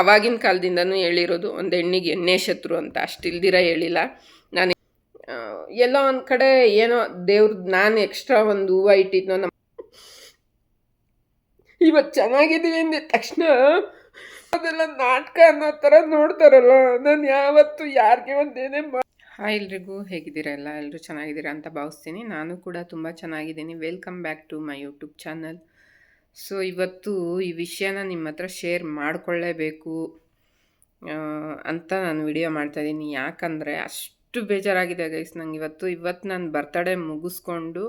ಅವಾಗಿನ ಕಾಲದಿಂದನೂ ಹೇಳಿರೋದು ಒಂದು ಹೆಣ್ಣಿಗೆ ಎಣ್ಣೆ ಶತ್ರು ಅಂತ ಅಷ್ಟು ಇಲ್ದಿರ ಹೇಳಿಲ್ಲ. ನಾನು ಎಲ್ಲೋ ಒಂದು ಕಡೆ ಏನೋ ದೇವ್ರದ್ದು ನಾನು ಎಕ್ಸ್ಟ್ರಾ ಒಂದು ಹೂವು ಇಟ್ಟಿದ್ನೋ ನಮ್ಮ ಇವತ್ತು ಚೆನ್ನಾಗಿದ್ದೀವಿ ಅಂದಿದ ತಕ್ಷಣ ಅದೆಲ್ಲ ನಾಟಕ ಅನ್ನೋ ಥರ ನೋಡ್ತಾರಲ್ಲ, ನಾನು ಯಾವತ್ತು ಯಾರಿಗೆ ಒಂದೇನೇ ಹಾಯ್ ಎಲ್ರಿಗೂ, ಹೇಗಿದ್ದೀರಾ ಎಲ್ಲ? ಎಲ್ಲರೂ ಚೆನ್ನಾಗಿದ್ದೀರಾ ಅಂತ ಭಾವಿಸ್ತೀನಿ. ನಾನು ಕೂಡ ತುಂಬ ಚೆನ್ನಾಗಿದ್ದೀನಿ. Welcome back to my YouTube channel so, ಇವತ್ತು ಈ ವಿಷಯನ ನಿಮ್ಮ ಹತ್ರ ಶೇರ್ ಮಾಡಿಕೊಳ್ಳೇಬೇಕು ಅಂತ ನಾನು ವಿಡಿಯೋ ಮಾಡ್ತಾಯಿದ್ದೀನಿ ಯಾಕಂದರೆ ಅಷ್ಟು ಬೇಜಾರಾಗಿದೆ ಗೈಸ್ ನಂಗೆ ಇವತ್ತು ಇವತ್ತು ನಾನು ಬರ್ತಡೇ ಮುಗಿಸ್ಕೊಂಡು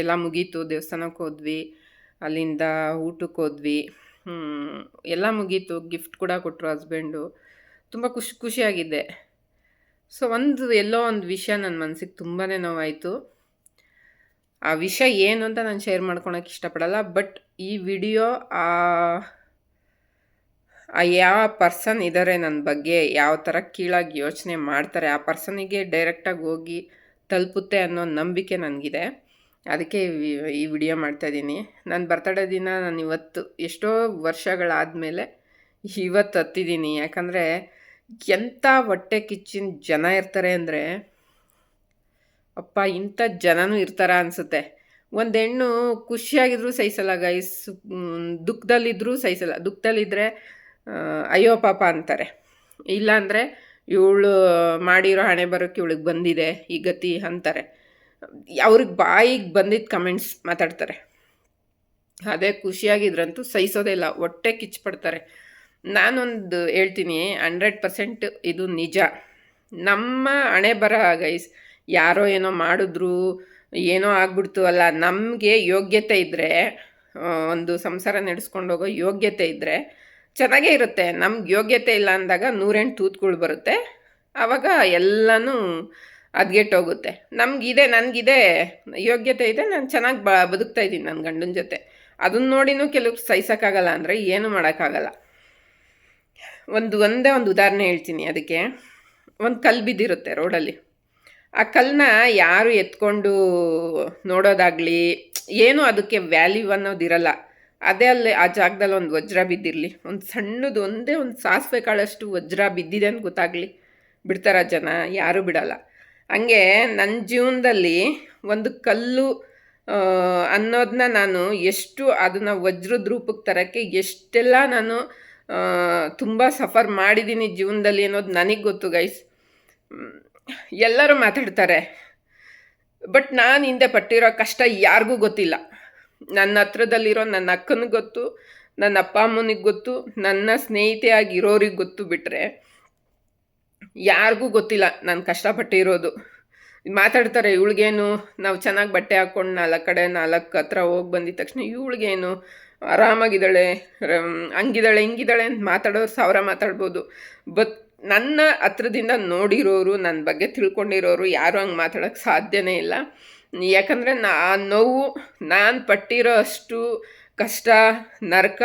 ಎಲ್ಲ ಮುಗೀತು. ದೇವಸ್ಥಾನಕ್ಕೆ ಹೋದ್ವಿ, ಅಲ್ಲಿಂದ ಊಟಕ್ಕೆ ಹೋದ್ವಿ. ಎಲ್ಲ ಮುಗೀತು. ಗಿಫ್ಟ್ ಕೂಡ ಕೊಟ್ಟರು ಹಸ್ಬೆಂಡು ತುಂಬ ಖುಷಿ ಖುಷಿಯಾಗಿದ್ದೆ ಸೊ, ಒಂದು, ಎಲ್ಲೋ ಒಂದು ವಿಷಯ ನನ್ನ ಮನಸ್ಸಿಗೆ ತುಂಬಾ ನೋವಾಯಿತು. ಆ ವಿಷಯ ಏನು ಅಂತ ನಾನು ಶೇರ್ ಮಾಡ್ಕೊಳಕ್ಕೆ ಇಷ್ಟಪಡಲ್ಲ ಬಟ್ ಈ ವಿಡಿಯೋ ಆ ಯಾವ ಪರ್ಸನ್ ಇದ್ದಾರೆ ನನ್ನ ಬಗ್ಗೆ, ಯಾವ ಥರ ಕೀಳಾಗಿ ಯೋಚನೆ ಮಾಡ್ತಾರೆ, ಆ ಪರ್ಸನಿಗೆ ಡೈರೆಕ್ಟಾಗಿ ಹೋಗಿ ತಲುಪುತ್ತೆ ಅನ್ನೋ ನಂಬಿಕೆ ನನಗಿದೆ. ಅದಕ್ಕೆ ಈ ವಿಡಿಯೋ ಮಾಡ್ತಾಯಿದ್ದೀನಿ ನನ್ನ ಬರ್ತಡೇ ದಿನ ನಾನು ಇವತ್ತು ಎಷ್ಟೋ ವರ್ಷಗಳಾದಮೇಲೆ ಇವತ್ತು ಹತ್ತಿದ್ದೀನಿ ಯಾಕಂದರೆ ಎಂಥ ಹೊಟ್ಟೆ ಕಿಚ್ಚಿನ ಜನ ಇರ್ತಾರೆ ಅಂದರೆ ಅಪ್ಪ, ಇಂಥ ಜನನೂ ಇರ್ತಾರ ಅನಿಸುತ್ತೆ. ಒಂದು ಹೆಣ್ಣು ಖುಷಿಯಾಗಿದ್ರೂ ಸಹಿಸಲ್ಲ ಗೈಸ್ ದುಃಖದಲ್ಲಿದ್ದರೂ ಸಹಿಸಲ್ಲ. ದುಃಖದಲ್ಲಿದ್ದರೆ ಅಯ್ಯೋ ಪಾಪ ಅಂತಾರೆ. ಇಲ್ಲಾಂದರೆ ಇವಳು ಮಾಡಿರೋ ಹಣೆ ಬರೋಕ್ಕೆ ಇವಳಿಗೆ ಬಂದಿದೆ, ಈ ಗತಿ ಅಂತಾರೆ. ಅವ್ರಿಗೆ ಬಾಯಿಗೆ ಬಂದಿದ್ದ ಕಮೆಂಟ್ಸ್ ಮಾತಾಡ್ತಾರೆ. ಅದೇ ಖುಷಿಯಾಗಿದ್ರಂತೂ ಸಹಿಸೋದೇ ಇಲ್ಲ, ಹೊಟ್ಟೆ ಕಿಚ್ಪಡ್ತಾರೆ ನಾನೊಂದು ಹೇಳ್ತೀನಿ ಹಂಡ್ರೆಡ್ ಪರ್ಸೆಂಟ್ ಇದು ನಿಜ. ನಮ್ಮ ಹಣೆ ಬರ ಗೈಸ್ ಯಾರೋ ಏನೋ ಮಾಡಿದ್ರು, ಏನೋ ಆಗ್ಬಿಡ್ತು ಅಲ್ಲ, ನಮಗೆ ಯೋಗ್ಯತೆ ಇದ್ದರೆ ಒಂದು ಸಂಸಾರ ನಡೆಸ್ಕೊಂಡು ಹೋಗೋ ಯೋಗ್ಯತೆ ಇದ್ದರೆ ಚೆನ್ನಾಗೇ ಇರುತ್ತೆ. ನಮ್ಗೆ ಯೋಗ್ಯತೆ ಇಲ್ಲ ಅಂದಾಗ ನೂರೆಂಟು ತೂತ್ಗಳು ಬರುತ್ತೆ. ಆವಾಗ ಎಲ್ಲನೂ ಅದ್ಗೆಟ್ಟೋಗುತ್ತೆ ನಮಗಿದೆ ನನಗಿದೆ, ಯೋಗ್ಯತೆ ಇದೆ, ನಾನು ಚೆನ್ನಾಗಿ ಬ, ಬದುಕ್ತಾ ಇದ್ದೀನಿ ನನ್ನ ಗಂಡನ ಜೊತೆ. ಅದನ್ನ ನೋಡಿನೂ ಕೆಲವ್ರು ಸಹಿಸೋಕ್ಕಾಗಲ್ಲ ಅಂದರೆ ಏನು ಮಾಡೋಕ್ಕಾಗಲ್ಲ. ಒಂದು, ಒಂದೇ ಒಂದು ಉದಾಹರಣೆ ಹೇಳ್ತೀನಿ ಅದಕ್ಕೆ. ಒಂದು ಕಲ್ಲು ಬಿದ್ದಿರುತ್ತೆ ರೋಡಲ್ಲಿ. ಆ ಕಲ್ಲನ್ನ ಯಾರು ಎತ್ಕೊಂಡು ನೋಡೋದಾಗಲಿ, ಏನು ಅದಕ್ಕೆ ವ್ಯಾಲ್ಯೂ ಅನ್ನೋದಿರಲ್ಲ. ಅದೇ ಅಲ್ಲಿ ಆ ಜಾಗದಲ್ಲಿ ಒಂದು ವಜ್ರ ಬಿದ್ದಿರಲಿ. ಒಂದು ಸಣ್ಣದು, ಒಂದೇ ಒಂದು ಸಾಸಿವೆ ಕಾಳಷ್ಟು ವಜ್ರ ಬಿದ್ದಿದೆ ಅಂತ ಗೊತ್ತಾಗಲಿ. ಬಿಡ್ತಾರ ಜನ? ಯಾರೂ ಬಿಡಲ್ಲ. ಹಂಗೆ ನನ್ನ ಜೀವನದಲ್ಲಿ ಒಂದು ಕಲ್ಲು ಅನ್ನೋದನ್ನ ನಾನು ಎಷ್ಟು ಅದನ್ನು ವಜ್ರದ ರೂಪಕ್ಕೆ ತರೋಕ್ಕೆ ಎಷ್ಟೆಲ್ಲ ನಾನು ತುಂಬ ಸಫರ್ ಮಾಡಿದ್ದೀನಿ ಜೀವನದಲ್ಲಿ ಅನ್ನೋದು ನನಗೆ ಗೊತ್ತು ಗೈಸ್ ಎಲ್ಲರೂ ಮಾತಾಡ್ತಾರೆ. ಬಟ್ ನಾನು ಹಿಂದೆ ಪಟ್ಟಿರೋ ಕಷ್ಟ ಯಾರಿಗೂ ಗೊತ್ತಿಲ್ಲ. ನನ್ನ ಹತ್ರದಲ್ಲಿರೋ ನನ್ನ ಅಕ್ಕನಿಗೆ ಗೊತ್ತು ನನ್ನ ಅಪ್ಪ ಅಮ್ಮನಿಗೆ ಗೊತ್ತು ನನ್ನ ಸ್ನೇಹಿತೆಯಾಗಿರೋರಿಗೆ ಗೊತ್ತು ಬಿಟ್ಟರೆ ಯಾರಿಗೂ ಗೊತ್ತಿಲ್ಲ ನಾನು ಕಷ್ಟಪಟ್ಟಿರೋದು. ಮಾತಾಡ್ತಾರೆ ಇವಳಿಗೇನು? ನಾವು ಚೆನ್ನಾಗಿ ಬಟ್ಟೆ ಹಾಕ್ಕೊಂಡು ನಾಲ್ಕು ಕಡೆ ನಾಲ್ಕು ಹತ್ರ ಹೋಗಿ ಬಂದಿದ ತಕ್ಷಣ ಇವಳಿಗೇನು? ಆರಾಮಾಗಿದ್ದಾಳೆ ರಮ್, ಹಂಗಿದ್ದಾಳೆ ಹಿಂಗಿದ್ದಾಳೆ ಅಂತ ಮಾತಾಡೋರು ಸಾವಿರ ಮಾತಾಡ್ಬೋದು. ಬಟ್ ನನ್ನ ಹತ್ರದಿಂದ ನೋಡಿರೋರು ನನ್ನ ಬಗ್ಗೆ ತಿಳ್ಕೊಂಡಿರೋರು ಯಾರು ಹಂಗೆ ಮಾತಾಡೋಕ್ಕೆ ಸಾಧ್ಯನೇ ಇಲ್ಲ. ಯಾಕಂದರೆ ನಾ ಆ ನೋವು, ನಾನು ಪಟ್ಟಿರೋ ಅಷ್ಟು ಕಷ್ಟ, ನರಕ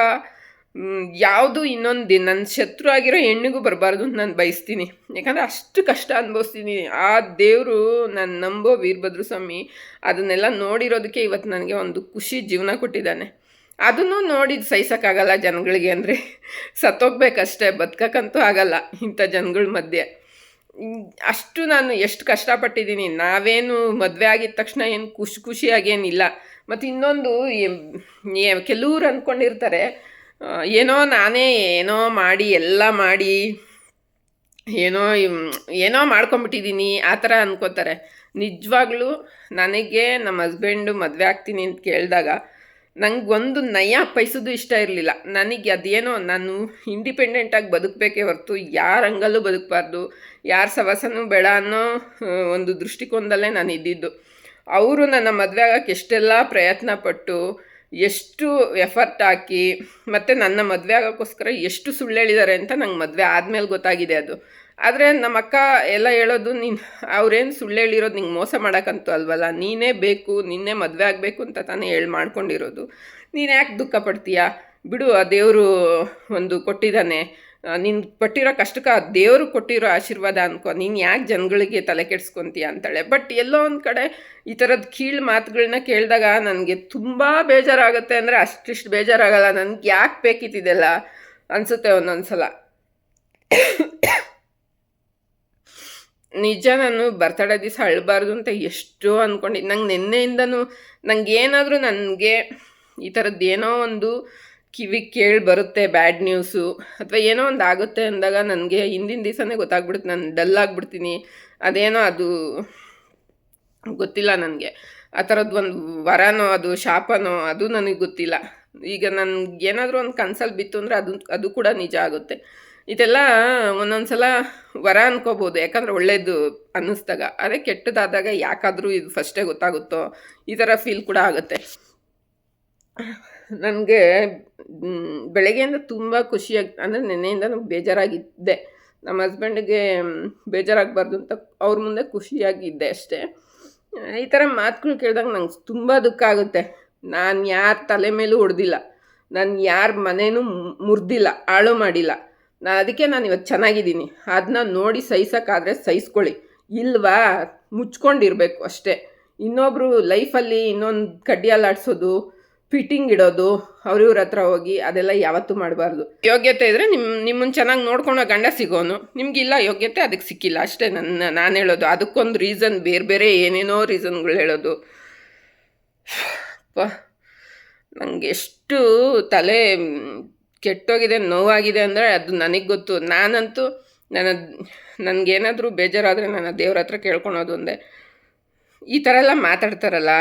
ಯಾವುದು ಇನ್ನೊಂದು ನನ್ನ ಶತ್ರು ಆಗಿರೋ ಹೆಣ್ಣಿಗೂ ಬರಬಾರ್ದು ಅಂತ ನಾನು ಬಯಸ್ತೀನಿ. ಯಾಕಂದರೆ ಅಷ್ಟು ಕಷ್ಟ ಅನುಭವಿಸ್ತೀನಿ. ಆ ದೇವರು ನಾನು ನಂಬೋ ವೀರಭದ್ರ ಸ್ವಾಮಿ ಅದನ್ನೆಲ್ಲ ನೋಡಿರೋದಕ್ಕೆ ಇವತ್ತು ನನಗೆ ಒಂದು ಖುಷಿ ಜೀವನ ಕೊಟ್ಟಿದ್ದಾನೆ. ಅದನ್ನು ನೋಡಿ ಸಹಿಸೋಕ್ಕಾಗಲ್ಲ ಜನಗಳಿಗೆ ಅಂದರೆ. ಸತ್ತೋಗ್ಬೇಕಷ್ಟೇ, ಬದುಕಕ್ಕಂತೂ ಆಗಲ್ಲ ಇಂಥ ಜನಗಳ ಮಧ್ಯೆ. ಅಷ್ಟು ನಾನು ಎಷ್ಟು ಕಷ್ಟಪಟ್ಟಿದ್ದೀನಿ, ನಾವೇನು ಮದುವೆ ಆಗಿದ ತಕ್ಷಣ ಏನು ಖುಷಿ ಖುಷಿಯಾಗೇನಿಲ್ಲ ಮತ್ತು ಇನ್ನೊಂದು ಕೆಲವ್ರು ಅಂದ್ಕೊಂಡಿರ್ತಾರೆ ಏನೋ ನಾನೇ ಏನೋ ಮಾಡಿ, ಎಲ್ಲ ಮಾಡಿ, ಏನೋ ಏನೋ ಮಾಡ್ಕೊಂಬಿಟ್ಟಿದ್ದೀನಿ, ಆ ಥರ ಅನ್ಕೋತಾರೆ. ನಿಜವಾಗ್ಲೂ ನನಗೆ ನಮ್ಮ ಹಸ್ಬೆಂಡು ಮದುವೆ ಆಗ್ತೀನಿ ಅಂತ ಕೇಳಿದಾಗ ನಂಗೆ ಒಂದು ನಯ ಪೈಸದು ಇಷ್ಟ ಇರಲಿಲ್ಲ. ನನಗೆ ಅದೇನೋ ನಾನು ಇಂಡಿಪೆಂಡೆಂಟಾಗಿ ಬದುಕಬೇಕೇ ಹೊರತು ಯಾರ ಹಂಗಲ್ಲೂ ಬದುಕಬಾರ್ದು. ಯಾರ ಸವಾಸನೂ ಬೇಡ ಅನ್ನೋ ಒಂದು ದೃಷ್ಟಿಕೋನದಲ್ಲೇ ನಾನು ಇದ್ದಿದ್ದು ಅವರು ನನ್ನ ಮದುವೆ ಆಗೋಕ್ಕೆ ಎಷ್ಟೆಲ್ಲ ಪ್ರಯತ್ನ ಪಟ್ಟು ಎಷ್ಟು ಎಫರ್ಟ್ ಹಾಕಿ ಮತ್ತು ನನ್ನ ಮದುವೆ ಆಗೋಕ್ಕೋಸ್ಕರ ಎಷ್ಟು ಸುಳ್ಳು ಹೇಳಿದ್ದಾರೆ ಅಂತ ನಂಗೆ ಮದುವೆ ಆದಮೇಲೆ ಗೊತ್ತಾಗಿದೆ ಅದು. ಆದರೆ ನಮ್ಮ ಅಕ್ಕ ಎಲ್ಲ ಹೇಳೋದು, ನೀನು ಅವ್ರೇನು ಸುಳ್ಳು ಹೇಳಿರೋದು ನಿಂಗೆ ಮೋಸ ಮಾಡೋಕ್ಕಂತೂ ಅಲ್ವಲ್ಲ, ನೀನೇ ಬೇಕು, ನಿನ್ನೆ ಮದುವೆ ಆಗಬೇಕು ಅಂತ ತಾನೇ ಹೇಳಿ ಮಾಡ್ಕೊಂಡಿರೋದು. ನೀನು ಯಾಕೆ ದುಃಖ ಪಡ್ತೀಯಾ? ಬಿಡು, ಆ ದೇವರು ಒಂದು ಕೊಟ್ಟಿದ್ದಾನೆ. ನೀನು ಕೊಟ್ಟಿರೋ ಕಷ್ಟಕ್ಕೆ ದೇವರು ಕೊಟ್ಟಿರೋ ಆಶೀರ್ವಾದ ಅನ್ಕೋ, ನೀನು ಯಾಕೆ ಜನಗಳಿಗೆ ತಲೆ ಕೆಡಿಸ್ಕೊಂತೀಯ ಅಂತಾಳೆ. ಬಟ್ ಎಲ್ಲೋ ಒಂದು ಕಡೆ ಈ ಥರದ ಕೀಳು ಮಾತುಗಳನ್ನ ಕೇಳಿದಾಗ ನನಗೆ ತುಂಬ ಬೇಜಾರಾಗುತ್ತೆ ಅಂದರೆ ಅಷ್ಟಿಷ್ಟು ಬೇಜಾರಾಗಲ್ಲ, ನನಗೆ ಯಾಕೆ ಬೇಕಿತ್ತಿದೆಲ್ಲ ಅನಿಸುತ್ತೆ ಒಂದೊಂದ್ಸಲ. ನಿಜ ನಾನು ಬರ್ತಡೇ ದಿವಸ ಅಳಬಾರ್ದು ಅಂತ ಎಷ್ಟೋ ಅಂದ್ಕೊಂಡಿದ್ದೆ ನಂಗೆ ನಿನ್ನೆಯಿಂದನೂ ನಂಗೆ ಏನಾದರೂ ನನಗೆ ಈ ಥರದ್ದು ಏನೋ ಒಂದು ಕಿವಿ ಕೇಳಿ ಬರುತ್ತೆ ಬ್ಯಾಡ್ ನ್ಯೂಸು ಅಥವಾ ಏನೋ ಒಂದು ಆಗುತ್ತೆ ಅಂದಾಗ ನನಗೆ ಹಿಂದಿನ ದಿವಸನೇ ಗೊತ್ತಾಗ್ಬಿಡುತ್ತೆ, ನಾನು ಡಲ್ ಆಗಿಬಿಡ್ತೀನಿ. ಅದೇನೋ ಅದು ಗೊತ್ತಿಲ್ಲ ನನಗೆ. ಆ ಥರದ್ದು ಒಂದು ವರನೋ, ಅದು ಶಾಪನೋ, ಅದು ನನಗೆ ಗೊತ್ತಿಲ್ಲ. ಈಗ ನನ್ಗೆ ಏನಾದರೂ ಒಂದು ಕನ್ಸಲ್ಲಿ ಬಿತ್ತು ಅಂದರೆ ಅದು ಅದು ಕೂಡ ನಿಜ ಆಗುತ್ತೆ. ಇದೆಲ್ಲ ಒಂದೊಂದು ಸಲ ವರ ಅನ್ಕೋಬೋದು, ಯಾಕಂದರೆ ಒಳ್ಳೇದು ಅನ್ನಿಸ್ದಾಗ. ಅದೇ ಕೆಟ್ಟದಾದಾಗ ಯಾಕಾದರೂ ಇದು ಫಸ್ಟೇ ಗೊತ್ತಾಗುತ್ತೋ, ಈ ಥರ ಫೀಲ್ ಕೂಡ ಆಗುತ್ತೆ. ನನಗೆ ಬೆಳಗ್ಗೆಯಿಂದ ತುಂಬ ಖುಷಿಯಾಗಿ ಅಂದರೆ ನೆನ್ನೆಯಿಂದ ಬೇಜಾರಾಗಿದ್ದೆ. ನಮ್ಮ ಹಸ್ಬೆಂಡ್ಗೆ ಬೇಜಾರಾಗಬಾರ್ದು ಅಂತ ಅವ್ರ ಮುಂದೆ ಖುಷಿಯಾಗಿದ್ದೆ ಅಷ್ಟೇ. ಈ ಥರ ಮಾತುಗಳು ಕೇಳಿದಾಗ ನಂಗೆ ತುಂಬ ದುಃಖ ಆಗುತ್ತೆ. ನಾನು ಯಾರ ತಲೆ ಮೇಲೂ ಹೊಡೆದಿಲ್ಲ ನಾನು ಯಾರ ಮನೇನೂ ಮುರಿದಿಲ್ಲ, ಹಾಳು ಮಾಡಿಲ್ಲ. ನಾನು ಅದಕ್ಕೆ ನಾನು ಇವತ್ತು ಚೆನ್ನಾಗಿದ್ದೀನಿ. ಅದನ್ನ ನೋಡಿ ಸಹಿಸೋಕ್ಕಾದರೆ ಸಹಿಸ್ಕೊಳ್ಳಿ. ಇಲ್ವಾ? ಮುಚ್ಕೊಂಡಿರಬೇಕು ಅಷ್ಟೇ. ಇನ್ನೊಬ್ಬರು ಲೈಫಲ್ಲಿ ಇನ್ನೊಂದು ಕಡ್ಡಿ ಅಲ್ಲಾಡ್ಸೋದು ಫಿಟ್ಟಿಂಗ್ ಇಡೋದು, ಅವ್ರ ಇವ್ರ ಹತ್ರ ಹೋಗಿ ಅದೆಲ್ಲ ಯಾವತ್ತೂ ಮಾಡಬಾರ್ದು. ಯೋಗ್ಯತೆ ಇದ್ರೆ ನಿಮ್ಮ ನಿಮ್ಮನ್ನು ಚೆನ್ನಾಗಿ ನೋಡ್ಕೊಳೋ ಗಂಡ ಸಿಗೋನು. ನಿಮಗಿಲ್ಲ ಯೋಗ್ಯತೆ ಅದಕ್ಕೆ ಸಿಕ್ಕಿಲ್ಲ. ಅಷ್ಟೇ ನನ್ನ ನಾನು ಹೇಳೋದು. ಅದಕ್ಕೊಂದು ರೀಸನ್ ಬೇರೆ ಬೇರೆ ಏನೇನೋ ರೀಸನ್ಗಳು ಹೇಳೋದು. ನನಗೆ ಎಷ್ಟು ತಲೆ ಕೆಟ್ಟೋಗಿದೆ, ನೋವಾಗಿದೆ ಅಂದರೆ ಅದು ನನಗೆ ಗೊತ್ತು. ನಾನಂತೂ ನನ್ನ, ನನಗೇನಾದರೂ ಬೇಜಾರಾದರೆ ನನ್ನ ದೇವ್ರ ಹತ್ರ ಕೇಳ್ಕೊಳೋದು ಒಂದೇ. ಈ ಥರ ಎಲ್ಲ ಮಾತಾಡ್ತಾರಲ್ಲ.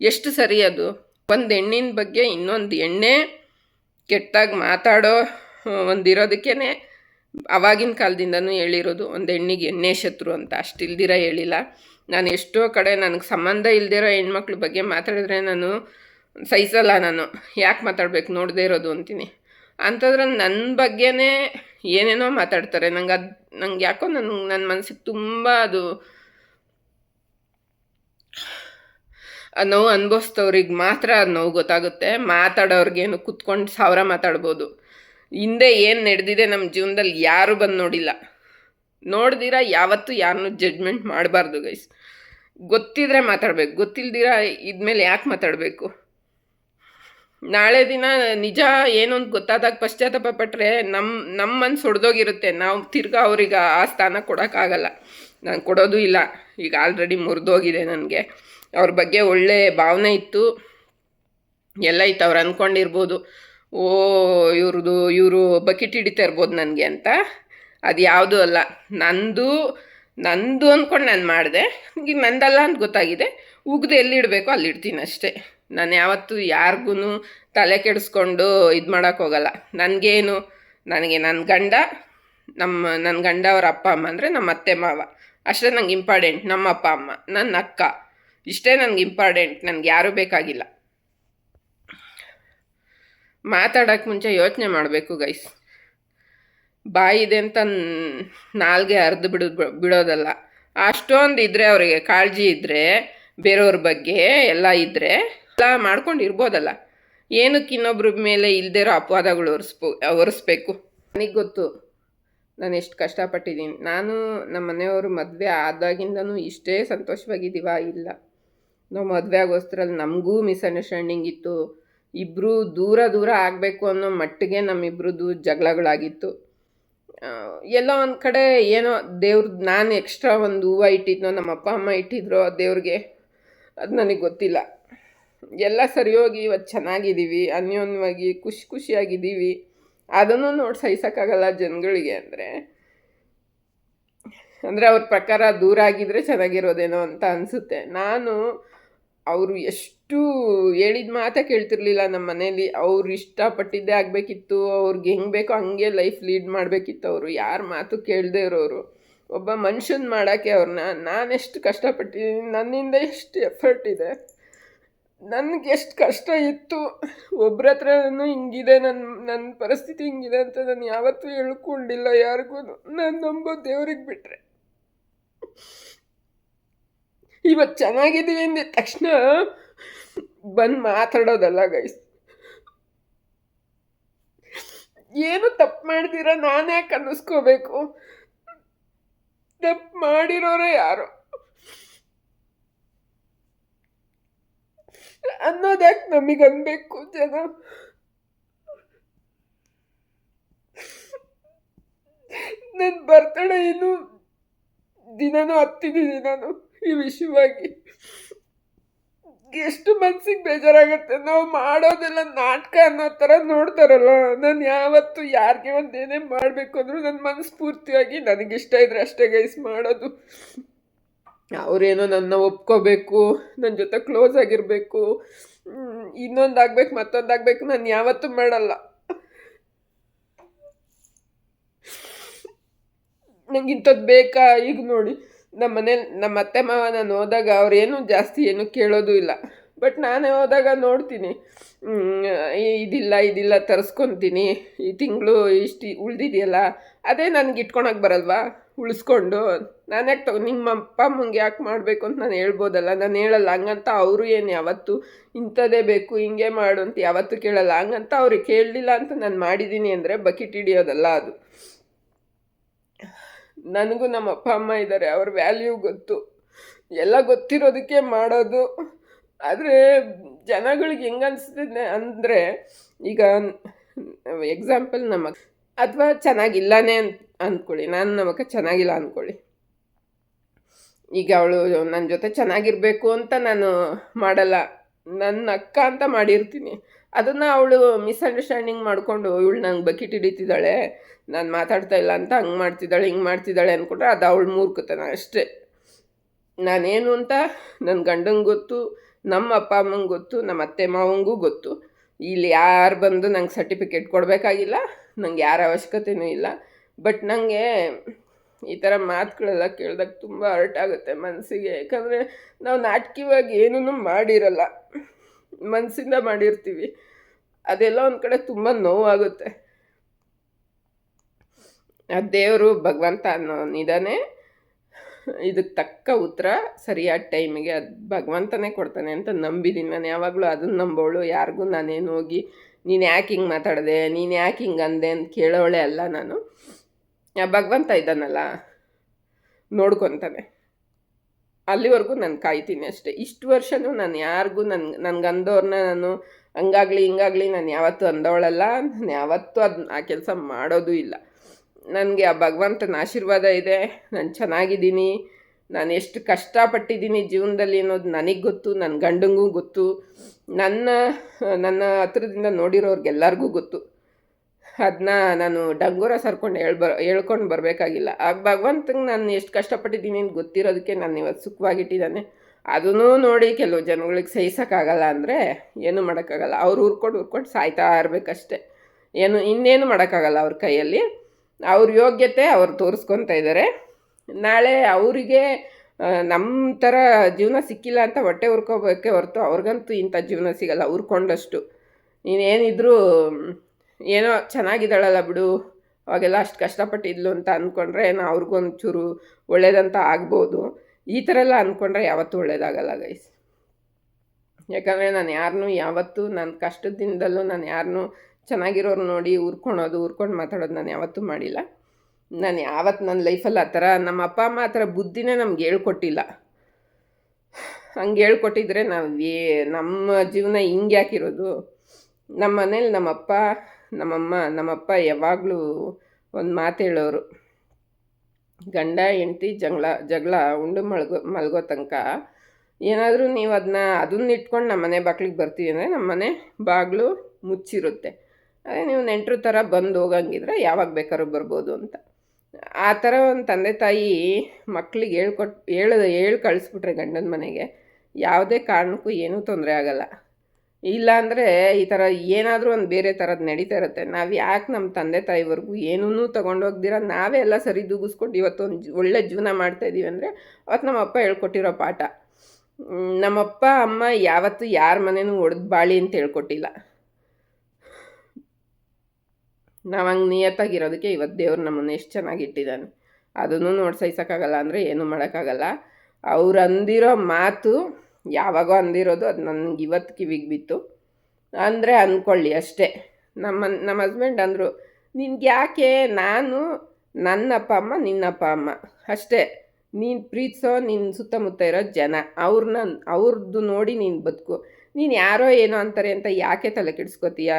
ಎಷ್ಟು ಸರಿ ಅದು? ಒಂದು ಹೆಣ್ಣಿನ ಬಗ್ಗೆ ಇನ್ನೊಂದು ಎಣ್ಣೆ ಕೆಟ್ಟಾಗಿ ಮಾತಾಡೋ ಒಂದು ಇರೋದಕ್ಕೇ ಅವಾಗಿನ ಕಾಲದಿಂದನೂ ಹೇಳಿರೋದು ಒಂದು ಹೆಣ್ಣಿಗೆ ಎಣ್ಣೆ ಶತ್ರು ಅಂತ. ಅಷ್ಟಿಲ್ದಿರ ಹೇಳಿಲ್ಲ. ನಾನು ಎಷ್ಟೋ ಕಡೆ ನನಗೆ ಸಂಬಂಧ ಇಲ್ಲದಿರೋ ಹೆಣ್ಮಕ್ಳ ಬಗ್ಗೆ ಮಾತಾಡಿದ್ರೆ ನಾನು ಸಹಿಸಲ್ಲ ನಾನು. ಯಾಕೆ ಮಾತಾಡ್ಬೇಕು? ನೋಡದೇ ಇರೋದು ಅಂತೀನಿ. ಅಂಥದ್ರೆ ನನ್ನ ಬಗ್ಗೆನೇ ಏನೇನೋ ಮಾತಾಡ್ತಾರೆ. ನಂಗೆ ಅದು, ನಂಗೆ ಯಾಕೋ ನನ್ನ ನನ್ನ ಮನಸ್ಸಿಗೆ ತುಂಬ ಅದು ಆ ನೋವು ಅನುಭವಿಸ್ತವ್ರಿಗೆ ಮಾತ್ರ ಅದು ನೋವು ಗೊತ್ತಾಗುತ್ತೆ. ಮಾತಾಡೋರಿಗೇನು ಕುತ್ಕೊಂಡು ಸಾವಿರ ಮಾತಾಡ್ಬೋದು. ಹಿಂದೆ ಏನು ನಡೆದಿದೆ ನಮ್ಮ ಜೀವನದಲ್ಲಿ ಯಾರು ಬಂದು ನೋಡಿಲ್ಲ. ನೋಡ್ದಿರ ಯಾವತ್ತೂ ಯಾರನ್ನೂ ಜಡ್ಜ್ಮೆಂಟ್ ಮಾಡಬಾರ್ದು ಗೈಸ್ ಗೊತ್ತಿದ್ರೆ ಮಾತಾಡಬೇಕು, ಗೊತ್ತಿಲ್ದಿರ ಇದ್ಮೇಲೆ ಯಾಕೆ ಮಾತಾಡಬೇಕು? ನಾಳೆ ದಿನ ನಿಜ ಏನು ಅಂತ ಗೊತ್ತಾದಾಗ ಪಶ್ಚಾತ್ತಾಪ ಪಟ್ಟರೆ ನಮ್ಮ ನಮ್ಮ ಮನ್ಸು ಹೊಡೆದೋಗಿರುತ್ತೆ ನಾವು ತಿರ್ಗಾ ಅವ್ರಿಗೆ ಆ ಸ್ಥಾನ ಕೊಡೋಕ್ಕಾಗಲ್ಲ. ನಾನು ಕೊಡೋದು ಇಲ್ಲ. ಈಗ ಆಲ್ರೆಡಿ ಮುರಿದೋಗಿದೆ ನನಗೆ. ಅವ್ರ ಬಗ್ಗೆ ಒಳ್ಳೆ ಭಾವನೆ ಇತ್ತು. ಎಲ್ಲ ಇತ್ತು, ಅವ್ರು ಅಂದ್ಕೊಂಡಿರ್ಬೋದು ಓ ಇವ್ರದ್ದು ಇವರು ಬಕೆಟ್ ಹಿಡಿತಾ ಇರ್ಬೋದು ನನಗೆ ಅಂತ. ಅದು ಯಾವುದೂ ಅಲ್ಲ. ನಂದು ನಂದು ಅಂದ್ಕೊಂಡು ನಾನು ಮಾಡಿದೆ. ಈಗ ನಂದಲ್ಲ ಅಂತ ಗೊತ್ತಾಗಿದೆ. ಉಗ್ದು ಎಲ್ಲಿಡಬೇಕು ಅಲ್ಲಿ ಇಡ್ತೀನಿ ಅಷ್ಟೇ. ನಾನು ಯಾವತ್ತೂ ಯಾರಿಗೂ ತಲೆ ಕೆಡಿಸ್ಕೊಂಡು ಇದು ಮಾಡೋಕ್ಕೋಗಲ್ಲ ನನಗೇನು, ನನಗೆ ನನ್ನ ಗಂಡ ನಮ್ಮ ನನ್ನ ಗಂಡ ಅವ್ರ ಅಪ್ಪ ಅಮ್ಮ ಅಂದರೆ ನಮ್ಮ ಅತ್ತೆ ಮಾವ. ಅಷ್ಟೇ ನಂಗೆ ಇಂಪಾರ್ಟೆಂಟ್ ನಮ್ಮ ಅಪ್ಪ ಅಮ್ಮ ನನ್ನ ಅಕ್ಕ. ಇಷ್ಟೇ ನನಗೆ ಇಂಪಾರ್ಟೆಂಟ್ ನನಗೆ ಯಾರೂ ಬೇಕಾಗಿಲ್ಲ. ಮಾತಾಡೋಕ್ಕೆ ಮುಂಚೆ ಯೋಚನೆ ಮಾಡಬೇಕು ಗೈಸ್ ಬಾಯಿದೆ ಅಂತ ನಾಲ್ಗೆ ಅರ್ಧ ಬಿಡ, ಬಿಡೋದಲ್ಲ. ಅಷ್ಟೊಂದು ಇದ್ದರೆ ಅವರಿಗೆ ಕಾಳಜಿ ಇದ್ದರೆ ಬೇರೆಯವ್ರ ಬಗ್ಗೆ ಎಲ್ಲ ಇದ್ದರೆ ಎಲ್ಲ ಮಾಡ್ಕೊಂಡು ಇರ್ಬೋದಲ್ಲ ಏನಕ್ಕೆ ಇನ್ನೊಬ್ಬರ ಮೇಲೆ ಇರೋ ಅಪವಾದಗಳು ಒರೆಸ್ಬೇಕು? ನನಗೆ ಗೊತ್ತು. ನಾನು ಎಷ್ಟು ಕಷ್ಟಪಟ್ಟಿದ್ದೀನಿ. ನಾನು ನಮ್ಮ ಮನೆಯವರು ಮದುವೆ ಆದಾಗಿಂದನೂ ಇಷ್ಟೇ ಸಂತೋಷವಾಗಿದ್ದೀವ, ಇಲ್ಲ. ನಾವು ಮದುವೆ ಆಗೋಸ್ತ್ರಲ್ಲಿ ನಮಗೂ ಮಿಸ್ಅಂಡರ್ಸ್ಟ್ಯಾಂಡಿಂಗ್ ಇತ್ತು. ಇಬ್ಬರು ದೂರ ದೂರ ಆಗಬೇಕು ಅನ್ನೋ ಮಟ್ಟಿಗೆ ನಮ್ಮಿಬ್ರದ್ದು ಜಗಳಗಳಾಗಿತ್ತು. ಎಲ್ಲೋ ಒಂದು ಕಡೆ ಏನೋ ದೇವ್ರದ್ದು ನಾನು ಎಕ್ಸ್ಟ್ರಾ ಒಂದು ಹೂವು ಇಟ್ಟಿದ್ನೋ ನಮ್ಮ ಅಪ್ಪ ಅಮ್ಮ ಇಟ್ಟಿದ್ರೋ ದೇವ್ರಿಗೆ ಅದು ನನಗೆ ಗೊತ್ತಿಲ್ಲ. ಎಲ್ಲ ಸರಿ ಹೋಗಿ ಇವತ್ತು ಚೆನ್ನಾಗಿದ್ದೀವಿ ಅನ್ಯೋನ್ಯವಾಗಿ ಖುಷಿ ಖುಷಿಯಾಗಿದ್ದೀವಿ ಅದನ್ನು ನೋಡಿ ಸಹಿಸೋಕ್ಕಾಗಲ್ಲ ಜನಗಳಿಗೆ ಅಂದರೆ. ಅಂದರೆ ಅವ್ರ ಪ್ರಕಾರ ದೂರ ಆಗಿದ್ರೆ ಚೆನ್ನಾಗಿರೋದೇನೋ ಅಂತ ಅನಿಸುತ್ತೆ. ನಾನು ಅವರು ಎಷ್ಟು ಹೇಳಿದ ಮಾತೇ ಕೇಳ್ತಿರ್ಲಿಲ್ಲ ನಮ್ಮ ಮನೇಲಿ. ಅವ್ರು ಇಷ್ಟಪಟ್ಟಿದ್ದೇ ಆಗಬೇಕಿತ್ತು. ಅವ್ರಿಗೆ ಹೆಂಗೆ ಬೇಕೋ ಹಂಗೆ ಲೈಫ್ ಲೀಡ್ ಮಾಡಬೇಕಿತ್ತು ಅವರು. ಯಾರ ಮಾತು ಕೇಳದೇ ಇರೋರು. ಒಬ್ಬ ಮನುಷ್ಯನ ಮಾಡೋಕ್ಕೆ ಅವ್ರನ್ನ ನಾನೆಷ್ಟು ಕಷ್ಟಪಟ್ಟಿದ್ದೀನಿ ನನ್ನಿಂದ ಎಷ್ಟು ಎಫರ್ಟ್ ಇದೆ. ನನಗೆ ಎಷ್ಟು ಕಷ್ಟ ಇತ್ತು. ಒಬ್ರ ಹತ್ರನೂ ಹಿಂಗಿದೆ. ನನ್ನ ನನ್ನ ಪರಿಸ್ಥಿತಿ ಹಿಂಗಿದೆ ಅಂತ ನಾನು ಯಾವತ್ತೂ ಹೇಳ್ಕೊಂಡಿಲ್ಲ ಯಾರಿಗೂ ನಾನು ನಂಬೋ ದೇವ್ರಿಗೆ ಬಿಟ್ಟರೆ ಇವತ್ತು ಚೆನ್ನಾಗಿದ್ದೀವಿ ಅಂದ ತಕ್ಷಣ ಬಂದು ಮಾತಾಡೋದಲ್ಲ ಗೈಸ್ ಏನು ತಪ್ಪು ಮಾಡ್ದಿರ ನಾನು ಯಾಕೆ ಅನ್ನಿಸ್ಕೋಬೇಕು ತಪ್ಪು ಮಾಡಿರೋರೇ ಯಾರು? ಅನ್ನೋದ್ಯಾಕೆ ನಮಗೆ ಅನ್ಬೇಕು ಜನ? ನನ್ನ ಬರ್ತಡೇ ಏನು ದಿನನೂ ಹತ್ತಿದ್ದೀನಿ ನಾನು ಈ ವಿಷಯವಾಗಿ ಎಷ್ಟು ಮನ್ಸಿಗೆ ಬೇಜಾರಾಗುತ್ತೆ ನಾವು ಮಾಡೋದೆಲ್ಲ ನಾಟಕ ಅನ್ನೋ ಥರ ನೋಡ್ತಾರಲ್ಲ. ನಾನು ಯಾವತ್ತು ಯಾರಿಗೆ ಒಂದು ಏನೇ ಮಾಡಬೇಕು ಅಂದರೂ ನನ್ನ ಮನಸ್ಫೂರ್ತಿಯಾಗಿ ನನಗಿಷ್ಟ ಇದ್ರೆ ಅಷ್ಟೇ ಗೈಸ್ ಮಾಡೋದು. ಅವರೇನೋ ನನ್ನ ಒಪ್ಕೋಬೇಕು ನನ್ನ ಜೊತೆ ಕ್ಲೋಸ್ ಆಗಿರಬೇಕು ಇನ್ನೊಂದು ಆಗ್ಬೇಕು, ಮತ್ತೊಂದು ನಾನು ಯಾವತ್ತೂ ಮಾಡಲ್ಲ. ನಂಗೆ ಇಂಥದ್ದು ಬೇಕಾ? ಈಗ ನೋಡಿ. ನಮ್ಮ ಮನೇಲಿ ನಮ್ಮ ಅತ್ತೆ ಮಾವ ನಾನು ಹೋದಾಗ ಅವ್ರೇನು ಜಾಸ್ತಿ ಏನು ಕೇಳೋದು ಇಲ್ಲ. ಬಟ್ ನಾನೇ ಹೋದಾಗ ನೋಡ್ತೀನಿ. ಇದಿಲ್ಲ ಇದಿಲ್ಲ ತರಿಸ್ಕೊತೀನಿ. ಈ ತಿಂಗಳು ಇಷ್ಟು ಉಳಿದಿದೆಯಲ್ಲ, ಅದೇ ನನಗೆ ಇಟ್ಕೊಳಕ್ಕೆ ಬರಲ್ವಾ? ಉಳಿಸ್ಕೊಂಡು. ನಾನು ಯಾಕೆ ತಗೋ ನಿಮ್ಮ ಅಪ್ಪ ಅಮ್ಮಂಗೆ ಯಾಕೆ ಮಾಡಬೇಕು ಅಂತ ನಾನು ಹೇಳ್ಬೋದಲ್ಲ? ನಾನು ಹೇಳಲ್ಲ. ಹಂಗಂತ ಅವರು ಏನು ಯಾವತ್ತು ಇಂಥದ್ದೇ ಬೇಕು, ಹಿಂಗೆ ಮಾಡು ಅಂತ ಯಾವತ್ತೂ ಕೇಳಲ್ಲ. ಹಂಗಂತ ಅವ್ರಿಗೆ ಕೇಳಲಿಲ್ಲ ಅಂತ ನಾನು ಮಾಡಿದ್ದೀನಿ ಅಂದರೆ ಬಕೆಟ್ ಹಿಡಿಯೋದಲ್ಲ ಅದು. ನನಗೂ ನಮ್ಮ ಅಪ್ಪ, ಅಮ್ಮ ಇದ್ದಾರೆ. ಅವ್ರ ವ್ಯಾಲ್ಯೂ ಗೊತ್ತು. ಎಲ್ಲ ಗೊತ್ತಿರೋದಕ್ಕೆ ಮಾಡೋದು. ಆದರೆ ಜನಗಳಿಗೆ ಹೆಂಗೆ ಅನಿಸ್ತಿದೆ ಅಂದರೆ, ಈಗ ಎಕ್ಸಾಂಪಲ್ ನಮಗೆ ಅಥವಾ ಚೆನ್ನಾಗಿಲ್ಲನೇ ಅಂತ ಅಂದ್ಕೊಳ್ಳಿ ನಾನು ನಮ್ಮಕ್ಕ ಚೆನ್ನಾಗಿಲ್ಲ ಅಂದ್ಕೊಳ್ಳಿ ಈಗ ಅವಳು ನನ್ನ ಜೊತೆ ಚೆನ್ನಾಗಿರಬೇಕು ಅಂತ ನಾನು ಮಾಡಲ್ಲ. ನನ್ನ ಅಕ್ಕ ಅಂತ ಮಾಡಿರ್ತೀನಿ. ಅದನ್ನು ಅವಳು ಮಿಸ್ಅಂಡರ್ಸ್ಟ್ಯಾಂಡಿಂಗ್ ಮಾಡಿಕೊಂಡು, ಇವಳು ನಂಗೆ ಬಕೆಟ್ ಹಿಡಿತಿದ್ದಾಳೆ, ನಾನು ಮಾತಾಡ್ತಾ ಇಲ್ಲ ಅಂತ ಹಂಗೆ ಮಾಡ್ತಿದ್ದಾಳೆ, ಹಿಂಗೆ ಮಾಡ್ತಿದ್ದಾಳೆ ಅಂದ್ಕೊಂಡ್ರೆ ಅದು ಅವಳು ಮೂರ್ಖತನ ಅಷ್ಟೇ. ನಾನೇನು ಅಂತ ನನ್ನ ಗಂಡಂಗೆ ಗೊತ್ತು, ನಮ್ಮ ಅಪ್ಪ ಅಮ್ಮಂಗೆ ಗೊತ್ತು, ನಮ್ಮ ಅತ್ತೆ ಮಾವಂಗೂ ಗೊತ್ತು. ಇಲ್ಲಿ ಯಾರು ಬಂದು ನಂಗೆ ಸರ್ಟಿಫಿಕೇಟ್ ಕೊಡಬೇಕಾಗಿಲ್ಲ, ನಂಗೆ ಯಾರ ಅವಶ್ಯಕತೆಯೂ ಇಲ್ಲ. ಬಟ್ ನನಗೆ ಈ ಥರ ಮಾತುಗಳೆಲ್ಲ ಕೇಳಿದಾಗ ತುಂಬ ಹರ್ಟ್ ಆಗುತ್ತೆ ಮನಸ್ಸಿಗೆ ಯಾಕಂದರೆ ನಾವು ನಾಟಕೀಯವಾಗಿ ಏನೂ ಮಾಡಿರಲ್ಲ. ಮನಸ್ಸಿಂದ ಮಾಡಿರ್ತೀವಿ. ಅದೆಲ್ಲ ಒಂದು ಕಡೆ ತುಂಬ ನೋವಾಗುತ್ತೆ. ಆ ದೇವರು ಭಗವಂತ ಅನ್ನೋ ನಿಧಾನೇ ಇದಕ್ಕೆ ತಕ್ಕ ಉತ್ತರ ಸರಿಯಾದ ಟೈಮಿಗೆ ಅದು ಭಗವಂತನೇ ಕೊಡ್ತಾನೆ ಅಂತ ನಂಬಿದ್ದೀನಿ ನಾನು ಯಾವಾಗಲೂ ಅದನ್ನು ನಂಬೋಳು, ಯಾರಿಗೂ ನಾನೇನು ಹೋಗಿ ನೀನು ಯಾಕೆ ಹಿಂಗೆ ಮಾತಾಡಿದೆ, ನೀನು ಯಾಕೆ ಹಿಂಗೆ ಅಂದೆ ಅಂತ ಕೇಳೋಳೆ ಅಲ್ಲ ನಾನು. ಭಗವಂತ ಇದ್ದಾನಲ್ಲ, ನೋಡ್ಕೊತಾನೆ. ಅಲ್ಲಿವರೆಗೂ ನಾನು ಕಾಯ್ತೀನಿ ಅಷ್ಟೇ. ಇಷ್ಟು ವರ್ಷನೂ ನಾನು ಯಾರಿಗೂ ನನ್ನ ನನ್ಗೆ ಅಂದವ್ರನ್ನ ನಾನು ಹಂಗಾಗ್ಲಿ, ಹಿಂಗಾಗ್ಲಿ ನಾನು ಯಾವತ್ತೂ ಅಂದವಳಲ್ಲ. ನಾನು ಯಾವತ್ತೂ ಅದನ್ನ ಆ ಕೆಲಸ ಮಾಡೋದು ಇಲ್ಲ. ನನಗೆ ಆ ಭಗವಂತನ ಆಶೀರ್ವಾದ ಇದೆ. ನಾನು ಚೆನ್ನಾಗಿದ್ದೀನಿ. ನಾನು ಎಷ್ಟು ಕಷ್ಟಪಟ್ಟಿದ್ದೀನಿ ಜೀವನದಲ್ಲಿ ಅನ್ನೋದು ನನಗೆ ಗೊತ್ತು ನನ್ನ ಗಂಡಂಗೂ ಗೊತ್ತು. ನನ್ನ ನನ್ನ ಹತ್ರದಿಂದ ನೋಡಿರೋರ್ಗೆಲ್ಲರಿಗೂ ಗೊತ್ತು. ಅದನ್ನ ನಾನು ಡಂಗೂರ ಸರ್ಕೊಂಡು ಹೇಳ್ಬರ್ ಹೇಳ್ಕೊಂಡು ಬರಬೇಕಾಗಿಲ್ಲ. ಆ ಭಗವಂತಂಗೆ ನಾನು ಎಷ್ಟು ಕಷ್ಟಪಟ್ಟಿದ್ದೀನಿ ಅಂತ ಗೊತ್ತಿರೋದಕ್ಕೆ ನಾನು ಇವತ್ತು ಸುಖವಾಗಿಟ್ಟಿದ್ದಾನೆ ಅದನ್ನೂ ನೋಡಿ ಕೆಲವು ಜನಗಳಿಗೆ ಸಹಿಸೋಕ್ಕಾಗಲ್ಲ ಅಂದರೆ ಏನೂ ಮಾಡೋಕ್ಕಾಗಲ್ಲ. ಅವ್ರು ಹುರ್ಕೊಂಡು ಹುರ್ಕೊಂಡು ಸಾಯ್ತಾ ಇರಬೇಕಷ್ಟೆ. ಏನು ಇನ್ನೇನು ಮಾಡೋಕ್ಕಾಗಲ್ಲ ಅವ್ರ ಕೈಯಲ್ಲಿ. ಅವ್ರ ಯೋಗ್ಯತೆ ಅವ್ರು ತೋರಿಸ್ಕೊತಾ ಇದ್ದಾರೆ ನಾಳೆ ಅವರಿಗೆ ನಮ್ಮ ಥರ ಜೀವನ ಸಿಕ್ಕಿಲ್ಲ ಅಂತ ಹೊಟ್ಟೆ ಹುರ್ಕೋಬೇಕೆ ಹೊರತು ಅವ್ರಿಗಂತೂ ಇಂಥ ಜೀವನ ಸಿಗಲ್ಲ. ಹುರ್ಕೊಂಡಷ್ಟು ನೀನೇನಿದ್ರು ಏನೋ ಚೆನ್ನಾಗಿದ್ದಾಳಲ್ಲ ಬಿಡು, ಅವಾಗೆಲ್ಲ ಅಷ್ಟು ಕಷ್ಟಪಟ್ಟಿದ್ಲು ಅಂತ ಅಂದ್ಕೊಂಡ್ರೆ ಏನೋ ಅವ್ರಿಗೊಂಚೂರು ಒಳ್ಳೇದಂತ ಆಗ್ಬೋದು. ಈ ಥರ ಎಲ್ಲ ಅಂದ್ಕೊಂಡ್ರೆ ಯಾವತ್ತೂ ಒಳ್ಳೇದಾಗಲ್ಲ ಗೈಸ್ ಯಾಕಂದರೆ ನಾನು ಯಾರನ್ನೂ ಯಾವತ್ತೂ ನನ್ನ ಕಷ್ಟದ ದಿನದಲ್ಲೂ ನಾನು ಯಾರನ್ನೂ ಚೆನ್ನಾಗಿರೋರು ನೋಡಿ ಉರ್ಕೊಳೋದು ಉರ್ಕೊಂಡು ಮಾತಾಡೋದು ನಾನು ಯಾವತ್ತೂ ಮಾಡಿಲ್ಲ. ನಾನು ಯಾವತ್ತು ನನ್ನ ಲೈಫಲ್ಲಿ ಆ ಥರ ನಮ್ಮ ಅಪ್ಪ ಅಮ್ಮ ಆ ಥರ ಬುದ್ಧಿನೇ ನಮ್ಗೆ ಹೇಳ್ಕೊಟ್ಟಿಲ್ಲ. ಹಂಗೆ ಹೇಳ್ಕೊಟ್ಟಿದ್ರೆ ನಾವು ನಮ್ಮ ಜೀವನ ಹಿಂಗೆ ಯಾಕಿರೋದು? ನಮ್ಮ ಮನೇಲಿ ನಮ್ಮಪ್ಪ ನಮ್ಮಮ್ಮ, ನಮ್ಮಪ್ಪ ಯಾವಾಗಲೂ ಒಂದು ಮಾತು ಹೇಳೋರು. ಗಂಡ, ಹೆಂಡತಿ ಜಗಳ ಜಗಳ, ಉಂಡು ಮಲ್ಗೋ ಮಲ್ಗೋ ತನಕ. ಏನಾದರೂ ನೀವು ಅದನ್ನ ಅದನ್ನ ಇಟ್ಕೊಂಡು ನಮ್ಮ ಮನೆ ಬಾಗ್ಲಿಗೆ ಬರ್ತೀವಿ ಅಂದರೆ ನಮ್ಮ ಮನೆ ಬಾಗಿಲು ಮುಚ್ಚಿರುತ್ತೆ. ಅದೇ ನೀವು ನೆಂಟರು ಥರ ಬಂದು ಹೋಗಂಗಿದ್ರೆ ಯಾವಾಗ ಬೇಕಾದ್ರೂ ಬರ್ಬೋದು ಅಂತ. ಆ ಥರ ಒಂದು ತಂದೆ ತಾಯಿ ಮಕ್ಳಿಗೆ ಹೇಳ್ಕೊಟ್ ಹೇಳ ಹೇಳಿ ಕಳಿಸ್ಬಿಟ್ರೆ ಗಂಡನ ಮನೆಗೆ, ಯಾವುದೇ ಕಾರಣಕ್ಕೂ ಏನೂ ತೊಂದರೆ ಆಗಲ್ಲ. ಇಲ್ಲ ಅಂದರೆ ಈ ಥರ ಏನಾದರೂ ಒಂದು ಬೇರೆ ಥರದ್ದು ನಡೀತಾ ಇರುತ್ತೆ. ನಾವು ಯಾಕೆ ನಮ್ಮ ತಂದೆ ತಾಯಿವರೆಗೂ ಏನೂ ತೊಗೊಂಡೋಗ್ದಿರ ನಾವೇ ಎಲ್ಲ ಸರಿ ದೂಗಿಸ್ಕೊಂಡು ಇವತ್ತೊಂದು ಒಳ್ಳೆ ಜೀವನ ಮಾಡ್ತಾ ಇದ್ದೀವಿ ಅಂದರೆ ಅವತ್ತು ನಮ್ಮ ಅಪ್ಪ ಹೇಳ್ಕೊಟ್ಟಿರೋ ಪಾಠ. ನಮ್ಮಪ್ಪ ಅಮ್ಮ ಯಾವತ್ತೂ ಯಾರ ಮನೇನೂ ಒಡೆದು ಬಾಳಿ ಅಂತ ಹೇಳ್ಕೊಟ್ಟಿಲ್ಲ. ನಾವು ಹಂಗೆ ನಿಯತ್ತಾಗಿರೋದಕ್ಕೆ ಇವತ್ತು ದೇವ್ರು ನಮ್ಮನ್ನು ಎಷ್ಟು ಚೆನ್ನಾಗಿಟ್ಟಿದ್ದಾನೆ ಅದನ್ನು ನೋಡಿ ಸಹಿಸೋಕ್ಕಾಗಲ್ಲ ಅಂದರೆ ಏನೂ ಮಾಡೋಕ್ಕಾಗಲ್ಲ. ಅವ್ರು ಅಂದಿರೋ ಮಾತು ಯಾವಾಗೋ ಅಂದಿರೋದು ಅದು ನನಗೆ ಇವತ್ತು ಕಿವಿಗೆ ಬಿತ್ತು. ಅಂದರೆ ಅಂದ್ಕೊಳ್ಳಿ ಅಷ್ಟೇ. ನಮ್ಮ ನಮ್ಮ ಹಸ್ಬೆಂಡ್ ಅಂದರು, ನಿನ್ಗೆ ಯಾಕೆ? ನಾನು ನನ್ನ ಅಪ್ಪ ಅಮ್ಮ, ನಿನ್ನ ಅಪ್ಪ ಅಮ್ಮ. ಅಷ್ಟೇ. ನೀನು ಪ್ರೀತಿಸೋ ನಿನ್ನ ಸುತ್ತಮುತ್ತ ಇರೋ ಜನ. ಅವ್ರನ್ನ ಅವ್ರದ್ದು ನೋಡಿ ನೀನು ಬದುಕು. ನೀನು ಯಾರೋ ಏನೋ ಅಂತಾರೆ ಅಂತ ಯಾಕೆ ತಲೆ ಕೆಡಿಸ್ಕೋತೀಯ?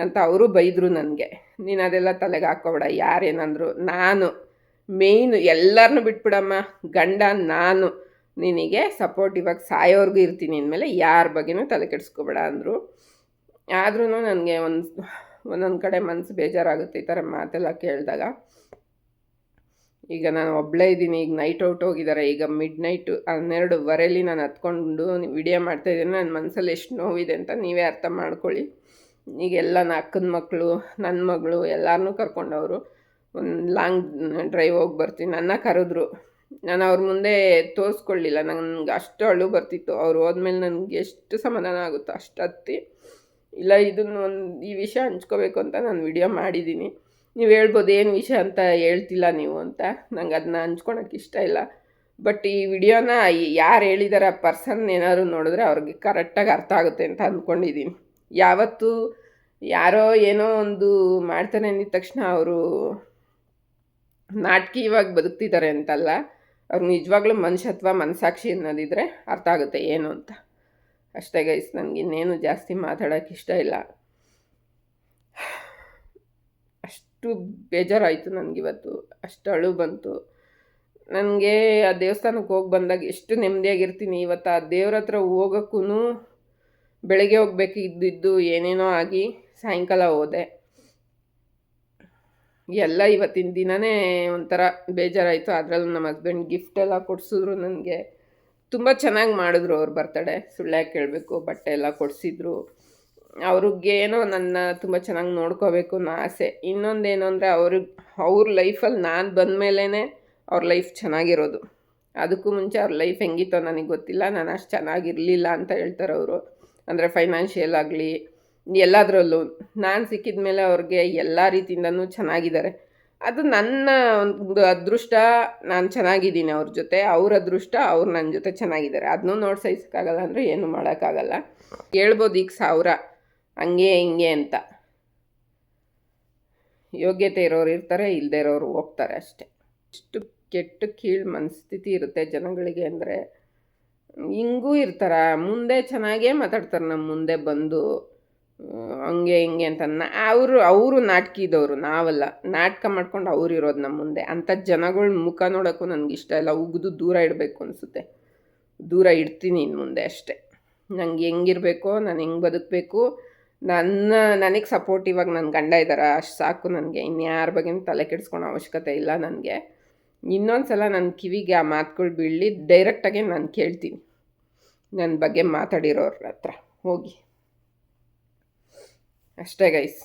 ಅಂತ ಅವರು ಬೈದರು ನನಗೆ. ನೀನು ಅದೆಲ್ಲ ತಲೆಗೆ ಹಾಕೋಬೇಡ ಯಾರೇನಂದರು, ನಾನು, ಮೇಯ್ನು ಎಲ್ಲರನ್ನೂ ಬಿಟ್ಬಿಡಮ್ಮ. ಗಂಡ, ನಾನು. ನಿನಗೆ ಸಪೋರ್ಟಿವಾಗಿ ಸಾಯೋರ್ಗೂ ಇರ್ತೀನಿ ಅಂದಮೇಲೆ ಯಾರ ಬಗ್ಗೆನೂ ತಲೆ ಕೆಡಿಸ್ಕೋಬೇಡ ಅಂದರು. ಆದ್ರೂ ನನಗೆ ಒಂದು, ಒಂದೊಂದು ಕಡೆ ಮನಸ್ಸು ಬೇಜಾರಾಗುತ್ತೆ ಈ ಥರ ಮಾತೆಲ್ಲ ಕೇಳಿದಾಗ. ಈಗ ನಾನು ಒಬ್ಬಳೇ ಇದ್ದೀನಿ, ಈಗ ನೈಟ್ ಔಟ್ ಹೋಗಿದ್ದಾರೆ ಈಗ ಮಿಡ್ ನೈಟು ಹನ್ನೆರಡುವರೆಯಲ್ಲಿ ನಾನು ಹತ್ಕೊಂಡು ವಿಡಿಯೋ ಮಾಡ್ತಾಯಿದ್ದೀನಿ ನನ್ನ ಮನಸ್ಸಲ್ಲಿ ಎಷ್ಟು ನೋವಿದೆ ಅಂತ ನೀವೇ ಅರ್ಥ ಮಾಡ್ಕೊಳ್ಳಿ. ಈಗೆಲ್ಲ ನನ್ನ ಅಕ್ಕನ ಮಕ್ಕಳು ನನ್ನ ಮಗಳು ಎಲ್ಲರನ್ನೂ ಕರ್ಕೊಂಡವರು. ಒಂದು ಲಾಂಗ್ ಡ್ರೈವ್ ಹೋಗಿ ಬರ್ತೀನಿ, ನನ್ನ ಕರೆದ್ರು. ನಾನು ಅವ್ರ ಮುಂದೆ ತೋರಿಸ್ಕೊಳ್ಳಿಲ್ಲ ನನಗೆ ಅಷ್ಟು ಅಳು ಬರ್ತಿತ್ತು. ಅವ್ರು ಹೋದ್ಮೇಲೆ ನನಗೆ ಎಷ್ಟು ಸಮಾಧಾನ ಆಗುತ್ತೋ ಅಷ್ಟು ಹತ್ತಿ. ಇಲ್ಲ ಇದನ್ನು ಒಂದು ಈ ವಿಷಯ ಹಂಚ್ಕೋಬೇಕು ಅಂತ ನಾನು ವಿಡಿಯೋ ಮಾಡಿದ್ದೀನಿ ನೀವು ಹೇಳ್ಬೋದು ಏನು ವಿಷಯ ಅಂತ ಹೇಳ್ತಿಲ್ಲ ನೀವು ಅಂತ. ನಂಗೆ ಅದನ್ನ ಹಂಚ್ಕೊಳಕ್ಕೆ ಇಷ್ಟ ಇಲ್ಲ. ಬಟ್ ಈ ವಿಡಿಯೋನ ಯಾರು ಹೇಳಿದಾರೆ ಪರ್ಸನ್ ಏನಾದ್ರು ನೋಡಿದ್ರೆ ಅವ್ರಿಗೆ ಕರೆಕ್ಟಾಗಿ ಅರ್ಥ ಆಗುತ್ತೆ ಅಂತ ಅಂದ್ಕೊಂಡಿದ್ದೀನಿ ಯಾವತ್ತೂ ಯಾರೋ ಏನೋ ಒಂದು ಮಾಡ್ತಾನೆ ಅಂದಿದ ತಕ್ಷಣ ಅವರು ನಾಟಕೀಯವಾಗಿ ಬದುಕ್ತಿದ್ದಾರೆ ಅಂತಲ್ಲ. ಅವ್ರು ನಿಜವಾಗ್ಲೂ ಮನುಷ್ಯತ್ವ ಮನಸಾಕ್ಷಿ ಅನ್ನೋದಿದ್ರೆ ಅರ್ಥ ಆಗುತ್ತೆ ಏನು ಅಂತ. ಅಷ್ಟೇ ಗೈಸ್ ನನಗೆ ಇನ್ನೇನು ಜಾಸ್ತಿ ಮಾತಾಡೋಕ್ಕೆ ಇಷ್ಟ ಇಲ್ಲ. ಅಷ್ಟು ಬೇಜಾರಾಯಿತು ನನಗಿವತ್ತು ಅಷ್ಟು ಅಳು ಬಂತು. ನನಗೆ ಆ ದೇವಸ್ಥಾನಕ್ಕೆ ಹೋಗಿ ಬಂದಾಗ ಎಷ್ಟು ನೆಮ್ಮದಿಯಾಗಿರ್ತೀನಿ. ಇವತ್ತು ಆ ದೇವ್ರ ಹತ್ರ ಹೋಗೋಕ್ಕೂ ಬೆಳಗ್ಗೆ ಹೋಗ್ಬೇಕಿದ್ದಿದ್ದು ಏನೇನೋ ಆಗಿ ಸಾಯಂಕಾಲ ಹೋದೆ. ಎಲ್ಲ ಇವತ್ತಿನ ದಿನವೇ ಒಂಥರ ಬೇಜಾರಾಯಿತು. ಅದರಲ್ಲೂ ನಮ್ಮ ಹಸ್ಬೆಂಡ್ ಗಿಫ್ಟ್ ಎಲ್ಲ ಕೊಡಿಸಿದ್ರು ನನಗೆ. ತುಂಬ ಚೆನ್ನಾಗಿ ಮಾಡಿದ್ರು ಅವ್ರ ಬರ್ತಡೆ ಸುಳ್ಳ್ಯಾಕೆ ಕೇಳಬೇಕು, ಬಟ್ಟೆ ಎಲ್ಲ ಕೊಡಿಸಿದ್ರು. ಅವ್ರಿಗೆ ಏನೋ ನನ್ನ ತುಂಬ ಚೆನ್ನಾಗಿ ನೋಡ್ಕೋಬೇಕು ಅನ್ನೋ ಆಸೆ. ಇನ್ನೊಂದೇನು ಅಂದರೆ ಅವ್ರಿಗೆ ಅವ್ರ ಲೈಫಲ್ಲಿ ನಾನು ಬಂದಮೇಲೇ ಅವ್ರ ಲೈಫ್ ಚೆನ್ನಾಗಿರೋದು. ಅದಕ್ಕೂ ಮುಂಚೆ ಅವ್ರ ಲೈಫ್ ಹೆಂಗಿತ್ತೋ ನನಗೆ ಗೊತ್ತಿಲ್ಲ. ನಾನು ಅಷ್ಟು ಚೆನ್ನಾಗಿರಲಿಲ್ಲ ಅಂತ ಹೇಳ್ತಾರೆ ಅವರು. ಅಂದರೆ ಫೈನಾನ್ಷಿಯಲ್ ಆಗಲಿ ಎಲ್ಲದರಲ್ಲೂ. ನಾನು ಸಿಕ್ಕಿದ ಮೇಲೆ ಅವ್ರಿಗೆ ಎಲ್ಲ ರೀತಿಯಿಂದನೂ ಚೆನ್ನಾಗಿದ್ದಾರೆ. ಅದು ನನ್ನ ಒಂದು ಅದೃಷ್ಟ, ನಾನು ಚೆನ್ನಾಗಿದ್ದೀನಿ ಅವ್ರ ಜೊತೆ. ಅವ್ರ ಅದೃಷ್ಟ, ಅವ್ರು ನನ್ನ ಜೊತೆ ಚೆನ್ನಾಗಿದ್ದಾರೆ. ಅದನ್ನೂ ನೋಡಿ ಸಹಿಸೋಕ್ಕಾಗಲ್ಲ ಅಂದರೆ ಏನು ಮಾಡೋಕ್ಕಾಗಲ್ಲ. ಹೇಳ್ಬೋದು ಈಗ ಸಾವಿರ. ಹಂಗೆ, ಹಿಂಗೆ ಅಂತ. ಯೋಗ್ಯತೆ ಇರೋರು ಇರ್ತಾರೆ ಇಲ್ಲದೆ ಇರೋರು ಹೋಗ್ತಾರೆ ಅಷ್ಟೆ. ಇಷ್ಟು ಕೆಟ್ಟ ಕೀಳು ಮನಸ್ಥಿತಿ ಇರುತ್ತೆ ಜನಗಳಿಗೆ ಅಂದರೆ. ಹಿಂಗೂ ಇರ್ತಾರ. ಮುಂದೆ ಚೆನ್ನಾಗೇ ಮಾತಾಡ್ತಾರೆ ನಮ್ಮ ಮುಂದೆ ಬಂದು. ಹಂಗೆ ಹಿಂಗೆ ಅಂತ. ಅವರು ಅವರು ನಾಟಕಿದವರು, ನಾವಲ್ಲ. ನಾಟಕ ಮಾಡ್ಕೊಂಡು ಅವ್ರು ಇರೋದು ನಮ್ಮ ಮುಂದೆ. ಅಂಥ ಜನಗಳ ಮುಖ ನೋಡೋಕ್ಕೂ ನನಗೆ ಇಷ್ಟ ಇಲ್ಲ. ಉಗಿದು ದೂರ ಇಡಬೇಕು ಅನಿಸುತ್ತೆ. ದೂರ ಇಡ್ತೀನಿ ಇನ್ನು ಮುಂದೆ ಅಷ್ಟೇ. ನಂಗೆ ಹೆಂಗಿರಬೇಕು ನಾನು ಹೆಂಗೆ ಬದುಕಬೇಕು, ನನ್ನ, ನನಗೆ ಸಪೋರ್ಟಿವಾಗಿ ನನ್ನ ಗಂಡ ಇದ್ದಾರೆ ಅಷ್ಟು ಸಾಕು ನನಗೆ. ಇನ್ಯಾರ ಬಗ್ಗೆ ತಲೆ ಕೆಡಿಸ್ಕೊಳೋ ಅವಶ್ಯಕತೆ ಇಲ್ಲ ನನಗೆ. ಇನ್ನೊಂದು ಸಲ ನನ್ನ ಕಿವಿಗೆ ಆ ಮಾತುಗಳು ಬೀಳಲಿ ಡೈರೆಕ್ಟಾಗಿ ನಾನು ಕೇಳ್ತೀನಿ. ನನ್ನ ಬಗ್ಗೆ ಮಾತಾಡಿರೋರ ಹತ್ರ. ಹೋಗಿ. ಅಷ್ಟೇ ಗೈಸ್